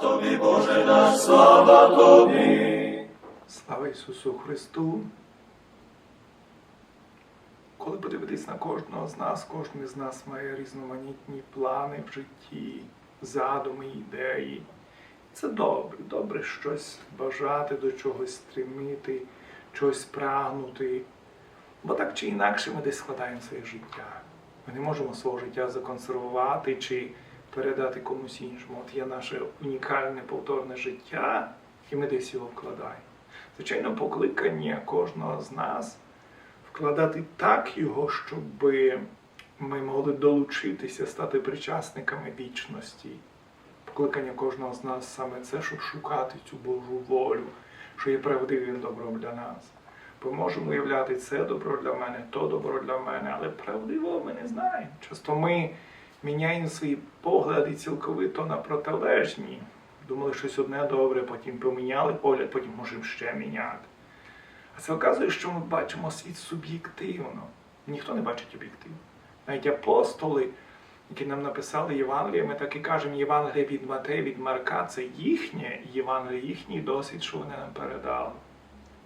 тобі, Боже наш, слава тобі. Слава Ісусу Христу! Коли подивитись на кожного з нас, кожен з нас має різноманітні плани в житті, задуми, ідеї. Це добре, добре щось бажати, до чогось стремити, щось прагнути. Бо так чи інакше ми десь складаємо своє життя. Ми не можемо свого життя законсервувати чи передати комусь іншому. От є наше унікальне повторне життя, і ми десь його вкладаємо. Звичайно, покликання кожного з нас вкладати так його, щоб ми могли долучитися, стати причасниками вічності. Покликання кожного з нас саме це, щоб шукати цю Божу волю, що є правдивим добром для нас. Бо можемо уявляти це добро для мене, то добро для мене, але правдиво ми не знаємо. Часто ми міняємо свої погляди цілковито на протилежні. Думали щось одне добре, потім поміняли погляд, потім можемо ще міняти. А це оказує, що ми бачимо світ суб'єктивно. Ніхто не бачить об'єктивно. Навіть апостоли, які нам написали Євангеліє, ми так і кажемо, Євангеліє від Матея, від Марка це їхнє Євангеліє, їхній досвід, що вони нам передали.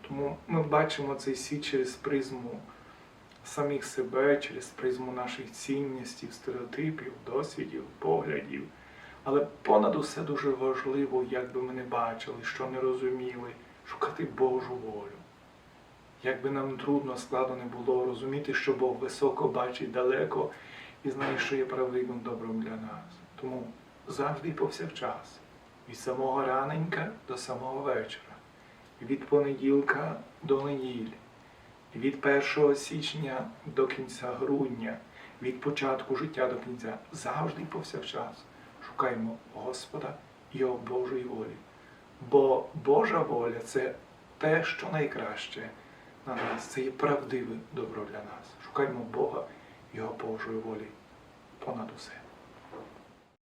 Тому ми бачимо цей світ через призму самих себе, через призму наших цінностей, стереотипів, досвідів, поглядів. Але понад усе дуже важливо, як би ми не бачили, що не розуміли, шукати Божу волю. Як би нам трудно, складно не було розуміти, що Бог високо бачить далеко і знає, що є правдивим добром для нас. Тому завжди повсякчас, від самого раненька до самого вечора, від понеділка до неділі, від 1 січня до кінця грудня, від початку життя до кінця, завжди і повсякчас шукаємо Господа і Його Божої волі. Бо Божа воля це те, що найкраще на нас, це є правдиве добро для нас. Шукаємо Бога Його Божої волі понад усе.